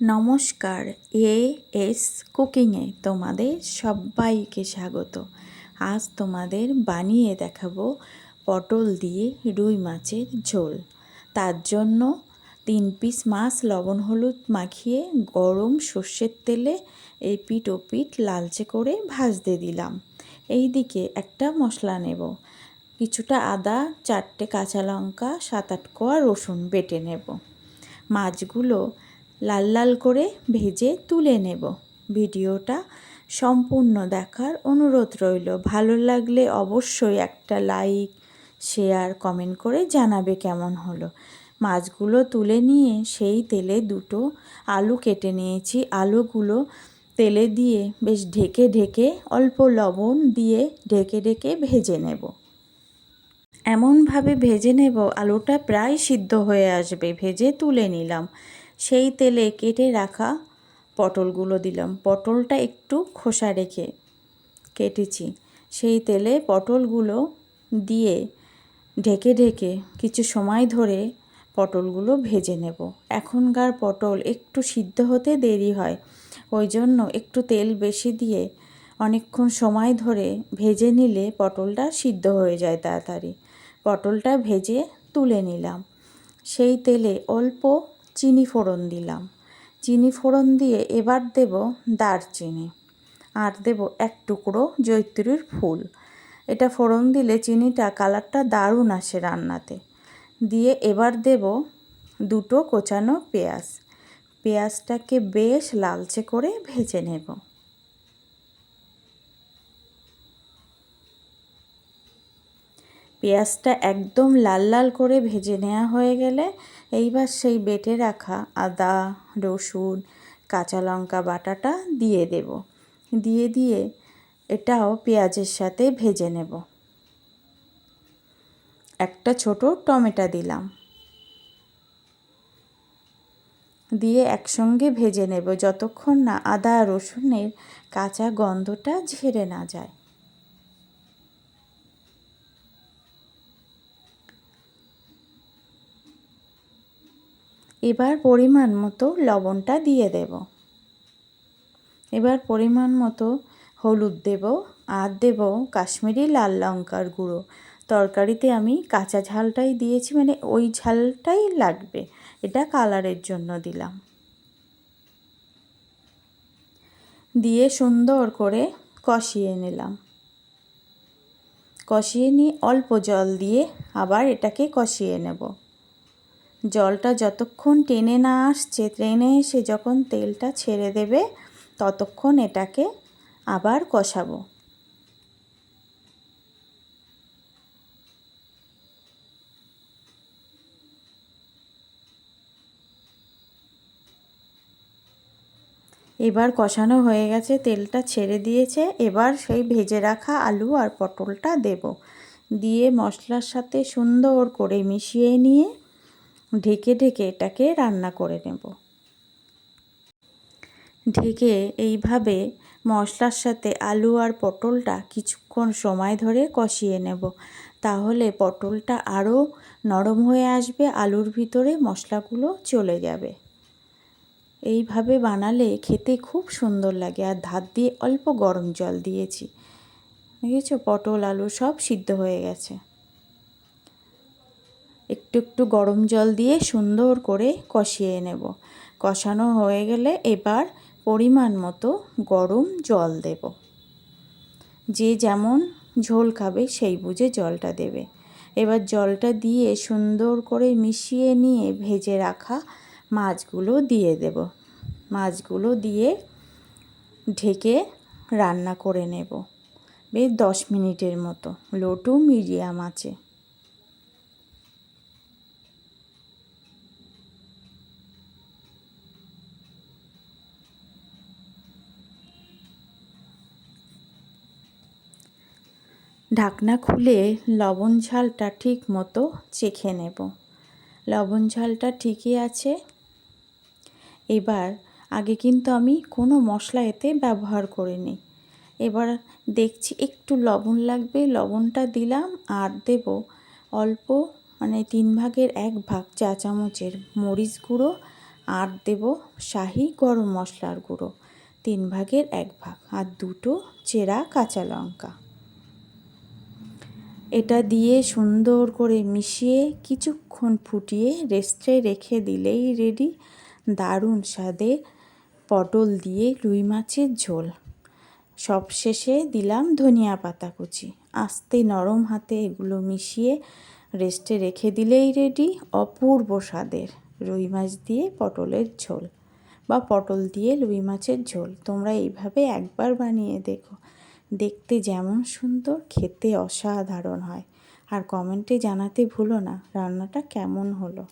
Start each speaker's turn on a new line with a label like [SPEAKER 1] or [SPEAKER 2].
[SPEAKER 1] নমস্কার, A S কুকিংয়ে তোমাদের সবাইকে স্বাগত। আজ তোমাদের বানিয়ে দেখাবো পটল দিয়ে রুই মাছের ঝোল। তার জন্য তিন পিস মাছ লবণ হলুদ মাখিয়ে গরম সর্ষের তেলে এই পিঠ ও পিঠ লালচে করে ভাজতে দিলাম। এই দিকে একটা মশলা নেব। কিছুটা আদা, চারটে কাঁচা লঙ্কা, সাত আট কোয়া রসুন বেটে নেব। মাছগুলো লাল লাল করে ভেজে তুলে নেব। ভিডিওটা সম্পূর্ণ দেখার অনুরোধ রইল। ভালো লাগলে অবশ্যই একটা লাইক, শেয়ার, কমেন্ট করে জানাবে কেমন হলো। মাছগুলো তুলে নিয়ে সেই তেলে দুটো আলু কেটে নিয়েছি। আলুগুলো তেলে দিয়ে বেশ ঢেকে ঢেকে অল্প লবণ দিয়ে ঢেকে ঢেকে ভেজে নেব। এমনভাবে ভেজে নেব, আলুটা প্রায় সিদ্ধ হয়ে আসবে। ভেজে তুলে নিলাম। সেই তেলে কেটে রাখা পটলগুলো দিলাম। পটলটা একটু খোসা রেখে কেটেছি। সেই তেলে পটলগুলো দিয়ে ঢেকে ঢেকে কিছু সময় ধরে পটলগুলো ভেজে নেব। এখনকার পটল একটু সিদ্ধ হতে দেরি হয় ওই জন্য একটু তেল বেশি দিয়ে অনেকক্ষণ সময় ধরে ভেজে নিলে পটলটা সিদ্ধ হয়ে যায় তাড়াতাড়ি। পটলটা ভেজে তুলে নিলাম। সেই তেলে অল্প চিনি ফোড়ন দিলাম। চিনি ফোড়ন দিয়ে এবার দেব দারচিনি। আর দেব এক টুকরো জৈত্রীর ফুল। এটা ফোড়ন দিলে চিনিটা কালারটা দারুণ আসে রান্নাতে। দিয়ে এবার দেব দুটো কোচানো পেঁয়াজ। পেঁয়াজটাকে বেশ লালচে করে ভেজে নেব। পেঁয়াজটা একদম লাল লাল করে ভেজে নেওয়া হয়ে গেলে এইবার সেই বেটে রাখা আদা, রসুন, কাঁচা লঙ্কা বাটাটা দিয়ে দেব। দিয়ে দিয়ে এটাও পেঁয়াজের সাথে ভেজে নেব। একটা ছোট টমেটো দিলাম। দিয়ে একসঙ্গে ভেজে নেব যতক্ষণ না আদা রসুনের কাঁচা গন্ধটা ঝেড়ে না যায়। এবার পরিমাণ মতো লবণটা দিয়ে দেব। এবার পরিমাণ মতো হলুদ দেব আর দেব কাশ্মীরি লাল লঙ্কার গুঁড়ো। তরকারিতে আমি কাঁচা ঝালটাই দিয়েছি মানে ওই ঝালটাই লাগবে। এটা কালারের জন্য দিলাম। দিয়ে সুন্দর করে কষিয়ে নিলাম। কষিয়ে নিয়ে অল্প জল দিয়ে আবার এটাকে কষিয়ে নেব। জলটা যতক্ষণ টেনে না আসছে, ট্রেনে এসে যখন তেলটা ছেড়ে দেবে, ততক্ষণ এটাকে আবার কষাবো। এবার কষানো হয়ে গেছে, তেলটা ছেড়ে দিয়েছে। এবার সেই ভেজে রাখা আলু আর পটলটা দেব। দিয়ে মশলার সাথে সুন্দর করে মিশিয়ে নিয়ে ঢেকে ঢেকে এটাকে রান্না করে নেব। ঢেকে এইভাবে মশলার সাথে আলু আর পটলটা কিছুক্ষণ সময় ধরে কষিয়ে নেব। তাহলে পটলটা আরও নরম হয়ে আসবে, আলুর ভিতরে মশলাগুলো চলে যাবে। এইভাবে বানালে খেতে খুব সুন্দর লাগে আর ধার দিয়ে অল্প গরম জল দিয়েছি। দেখেছ? পটল, আলু সব সিদ্ধ হয়ে গেছে। একটু একটু গরম জল দিয়ে সুন্দর করে কষিয়ে নেব। কষানো হয়ে গেলে এবার পরিমাণ মতো গরম জল দেব। যে যেমন ঝোল খাবে সেই বুঝে জলটা দেবে। এবার জলটা দিয়ে সুন্দর করে মিশিয়ে নিয়ে ভেজে রাখা মাছগুলো দিয়ে দেব। মাছগুলো দিয়ে ঢেকে রান্না করে নেব। বেশ দশ মিনিটের মতো, লো টু মিডিয়াম আছে। ঢাকনা খুলে লবণ ঝালটা ঠিক মতো চেখে নেব। লবণ ঝালটা ঠিকই আছে। এবার আগে কিন্তু আমি কোনো মশলা এতে ব্যবহার করিনি। এবার দেখছি একটু লবণ লাগবে, লবণটা দিলাম আর দেব অল্প মানে তিন ভাগের এক ভাগ চা চামচের মরিচ গুঁড়ো আর দেব শাহি গরম মশলার গুঁড়ো, তিন ভাগের এক ভাগ আর দুটো চেরা কাঁচা লঙ্কা। এটা দিয়ে সুন্দর করে মিশিয়ে কিছুক্ষণ ফুটিয়ে রেস্টে রেখে দিলেই রেডি দারুণ স্বাদে পটল দিয়ে রুই মাছের ঝোল। সবশেষে দিলাম ধনিয়া পাতা কুচি। আস্তে নরম হাতে এগুলো মিশিয়ে রেস্টে রেখে দিলেই রেডি অপূর্ব স্বাদের রুই মাছ দিয়ে পটলের ঝোল বা পটল দিয়ে রুই মাছের ঝোল। তোমরা এইভাবে একবার বানিয়ে দেখো। দেখতে যেমন সুন্দর খেতে অসাধারণ হয়। আর কমেন্টে জানাতে ভুলো না রান্নাটা কেমন হলো?